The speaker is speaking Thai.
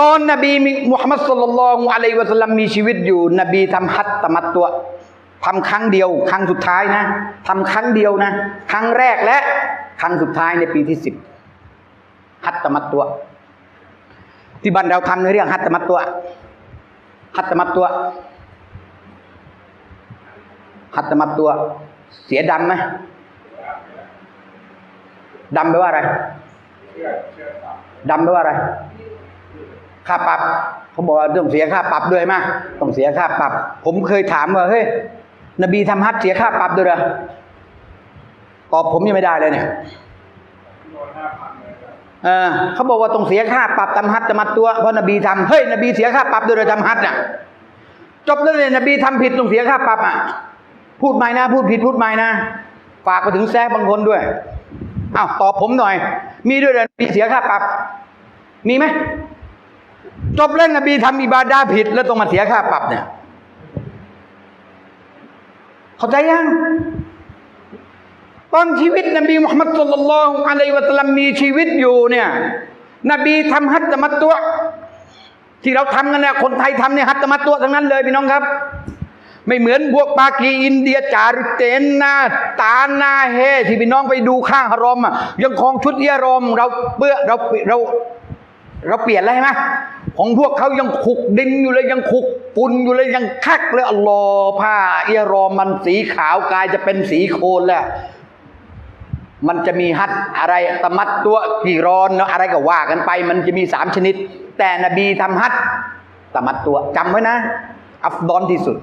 ตอนนบีมุฮัมมัดสุลลัลอฮุอะลัยวะสัลลัมมีชีวิตอยู่ นบีทำฮัตตะมัตตัวทำครั้งเดียว ครั้งสุดท้ายนะทำครั้งเดียวนะ ครั้งแรกและครั้งสุดท้ายในปีที่สิบฮัตตะมัตตัว ที่บ้านเราทำในเรื่องฮัตตะมัตตัวฮัตตะมัตตัวฮัตตะมัตตัว เสียดำไหมดำแปลว่าอะไรดำแปลว่าอะไร ค่าปรับเขาบอกว่าต้องเสียค่าปรับด้วยไหมต้องเสียค่าปรับ ผมเคยถามว่าเฮ้ยนบีทำฮัจญ์เสียค่าปรับด้วยเหรอตอบผมยังไม่ได้เลยเนี่ยเออเขาบอกว่าต้องเสียค่าปรับทำฮัจญ์จะมัดตัวเพราะนบีทำเฮ้ยนบีเสียค่าปรับด้วยเหรอทำฮัจญ์น่ะจบแล้วเลยนบีทำผิดต้องเสียค่าปรับอะพูดใหม่นะ พูดผิดพูดใหม่นะฝากไปถึงแซ่บางคนด้วยอ้าวตอบผมหน่อย มีด้วยเหรอนบีเสียค่าปรับ มีไหม จบเล่นนบีทำอิบาดาผิด แล้วต้องมาเสียค่าปรับเนี่ย เข้าใจยังตอนชีวิตนบีมุฮัมมัดสุลลัลลอฮุอะลัยวะสัลลัมมีชีวิตอยู่เนี่ย นบีทำฮัจญ์มัตตัว ที่เราทำกันเนี่ยคนไทยทำเนี่ยฮัจญ์มัตตัวทั้งนั้นเลยพี่น้องครับ ไม่เหมือนพวกปากีอินเดียจาริเตนนาตานาเฮที่พี่น้องไปดูข้างฮารอมอะยังคองชุดเอียรอมเราเปื้อเราเราเราเปลี่ยนแล้วใช่ไหม ของพวกเขายังขุกดินอยู่เลยยังขุกปุ่นอยู่เลยยังคักเลยอัลลอฮ์ผ้าเอียรอมันสีขาวกลายจะเป็นสีโคลนแล้วมันจะมีฮัดอะไรตะมัดตัวกี่ร้อนเนาะอะไรก็ว่ากันไป มันจะมีสามชนิด แต่นบีทำฮัดตะมัดตัวจำไว้นะ อัฟดอนที่สุด